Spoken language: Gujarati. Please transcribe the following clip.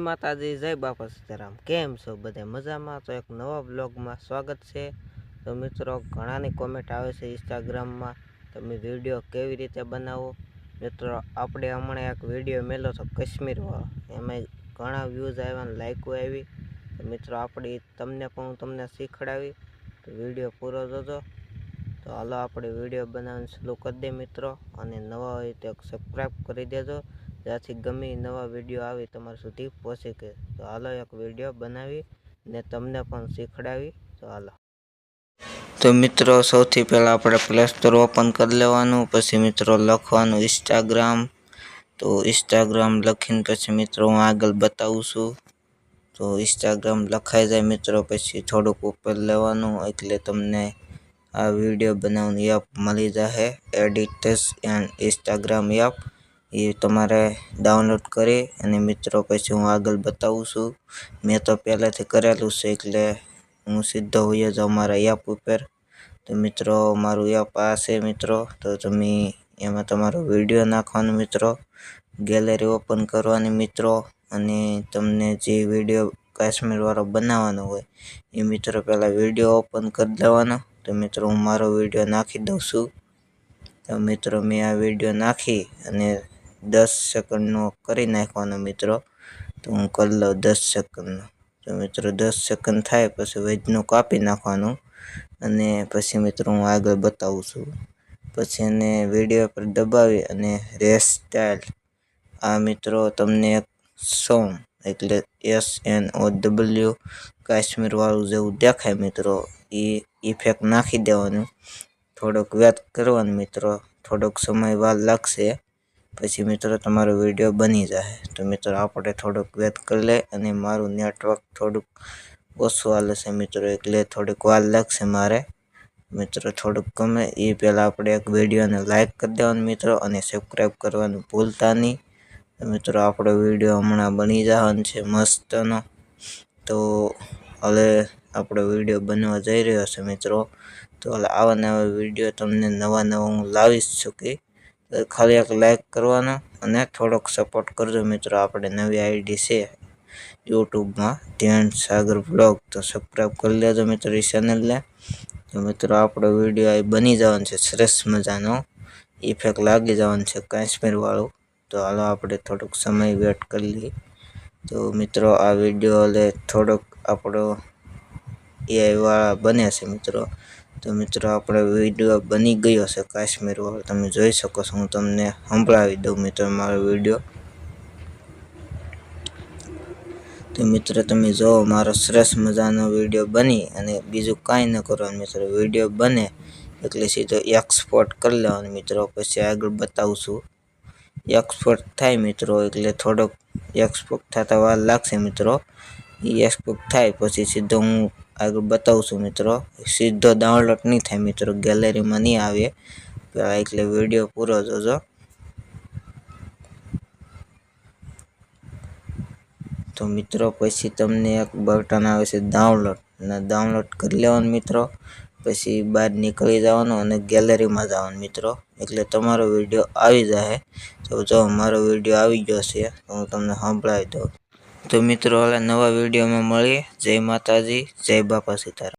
માતાજી, જય બાપા સીતારામ. કેમ છો બધા? મજામાં? તો એક નવા બ્લોગમાં સ્વાગત છે. તો મિત્રો, ઘણાની કોમેન્ટ આવે છે ઇન્સ્ટાગ્રામમાં તમે વીડિયો કેવી રીતે બનાવો? મિત્રો, આપણે હમણાં એક વીડિયો મેલો તો કાશ્મીરવાળો એમાં ઘણા વ્યૂઝ આવ્યા અને લાઇકો આવી. તો મિત્રો, આપણે તમને પણ હું તમને શીખડાવી. તો વીડિયો પૂરો જોજો. તો હાલો, આપણે વીડિયો બનાવીને શરૂ કરી દઈએ મિત્રો. અને નવા હોય તો સબસ્ક્રાઈબ કરી દેજો. જ્યાંથી ગમે નવા વીડિયો આવે, તમારા સુધી પહોંચી કે. તો હાલો એક વીડિયો બનાવી ને તમને પણ શીખડાવી. તો હાલો. તો મિત્રો, સૌથી પહેલાં આપણે પ્લે સ્ટોર ઓપન કરી લેવાનું, પછી મિત્રો લખવાનું ઇન્સ્ટાગ્રામ તો ઇન્સ્ટાગ્રામ લખીને પછી મિત્રો હું આગળ બતાવું છું. તો ઇન્સ્ટાગ્રામ લખાઈ જાય મિત્રો, પછી થોડુંક ઉપર લેવાનું, એટલે તમને આ વીડિયો બનાવવાની એપ મળી જશે એડિટર્સ એન્ડ ઇન્સ્ટાગ્રામ એપ એ તમારે ડાઉનલોડ કરી અને મિત્રો પછી હું આગળ બતાવું છું. મેં તો પહેલાંથી કરેલું છે એટલે હું સીધો હોઈએ જ અમારા એપ ઉપર. તો મિત્રો, મારું એપ આ છે મિત્રો. તો તમે એમાં તમારો વીડિયો નાખવાનો મિત્રો. ગેલેરી ઓપન કરવાની મિત્રો. અને તમને જે વીડિયો કાશ્મીરવાળો બનાવવાનો હોય, એ મિત્રો પહેલાં વીડિયો ઓપન કરી દેવાનો. તો મિત્રો, હું મારો વીડિયો નાખી દઉં છું. તો મિત્રો, મેં આ વીડિયો નાખી અને દસ સેકન્ડનો કરી નાખવાનો મિત્રો. તો હું કરી લઉં દસ સેકન્ડનો. તો મિત્રો દસ સેકન્ડ થાય પછી વચનું કાપી નાખવાનું અને પછી મિત્રો હું આગળ બતાવું છું. પછી એને વીડિયો પર દબાવી અને રેસ સ્ટાઇલ આ મિત્રો તમને એક સોંગ એટલે એસ એન ઓ ડબલ્યુ કાશ્મીરવાળું જેવું દેખાય મિત્રો. એ ઇફેક્ટ નાખી દેવાનું. થોડોક વ્યાજ કરવાનું મિત્રો. થોડોક સમય વાર લાગશે. પછી મિત્રો, તમારો વીડિયો બની જાય તો મિત્રો, આપણે થોડોક વેટ કરી લે અને મારું નેટવર્ક થોડુંક ઓછું હાલે છે મિત્રો, એટલે થોડીક વાર લાગશે મારે. મિત્રો, થોડુંક ગમે એ પહેલાં આપણે એક વિડીયોને લાઇક કરી દેવાનું મિત્રો, અને સબસ્ક્રાઈબ કરવાનું ભૂલતા નહીં. મિત્રો, આપણો વીડિયો હમણાં બની જવાનો છે મસ્તનો. તો હવે આપણો વીડિયો બનવા જઈ રહ્યો છે મિત્રો. તો આવા નવા વીડિયો તમને નવા નવા હું લાવીશ તો ખાલી એક લાઈક કરવાનો અને થોડોક સપોર્ટ કરજો મિત્રો. આપણે નવી આઈડી છે યુટ્યુબમાં ધ્યાન સાગર બ્લોગ તો સબસ્ક્રાઈબ કરી લેજો મિત્રો એ ચેનલને તો મિત્રો, આપણો વીડિયો એ બની જવાનો છે સરસ મજાનો. ઇફેક્ટ લાગી જવાનો છે કાશ્મીરવાળું તો હાલો આપણે થોડોક સમય વેટ કરી લઈએ. તો મિત્રો, આ વીડિયો એટલે થોડોક આપણો એઆઈવાળા બન્યા બને છે મિત્રો. તો મિત્રો, આપણે વીડિયો બની ગયો છે કાશ્મીર વાળો તમે જોઈ શકો છો, હું તમને સંભળાવી દઉં મિત્રો મારો વીડિયો. તો મિત્રો, તમે જુઓ મારો સરસ મજાનો વીડિયો બની અને બીજું કાંઈ ન કરવાનું મિત્રો. વીડિયો બને એટલે સીધો એક્સપોર્ટ કરી લેવાનું મિત્રો. પછી આગળ બતાવું છું. એક્સપોર્ટ થાય મિત્રો, એટલે થોડોક એક્સપોર્ટ થતા વાર લાગશે મિત્રો. એ એક્સપોર્ટ થાય, પછી સીધો હું આગળ બતાવું છું મિત્રો. સીધો ડાઉનલોડ નહીં થાય મિત્રો ગેલેરીમાં નહીં આવે. એટલે વીડિયો પૂરો જોજો. તો મિત્રો, પછી તમને એક બટન આવે છે ડાઉનલોડ અને ડાઉનલોડ કરી લેવાનું મિત્રો. પછી બહાર નીકળી જવાનું અને ગેલેરીમાં જવાનું મિત્રો. એટલે તમારો વીડિયો આવી જાય તો જો, મારો વીડિયો આવી ગયો છે. તો હું તમને સંભળાવી દઉં. તો મિત્રો હવે નવા વિડીયોમાં મળીએ. જય માતાજી જય બાપા સીતારામ.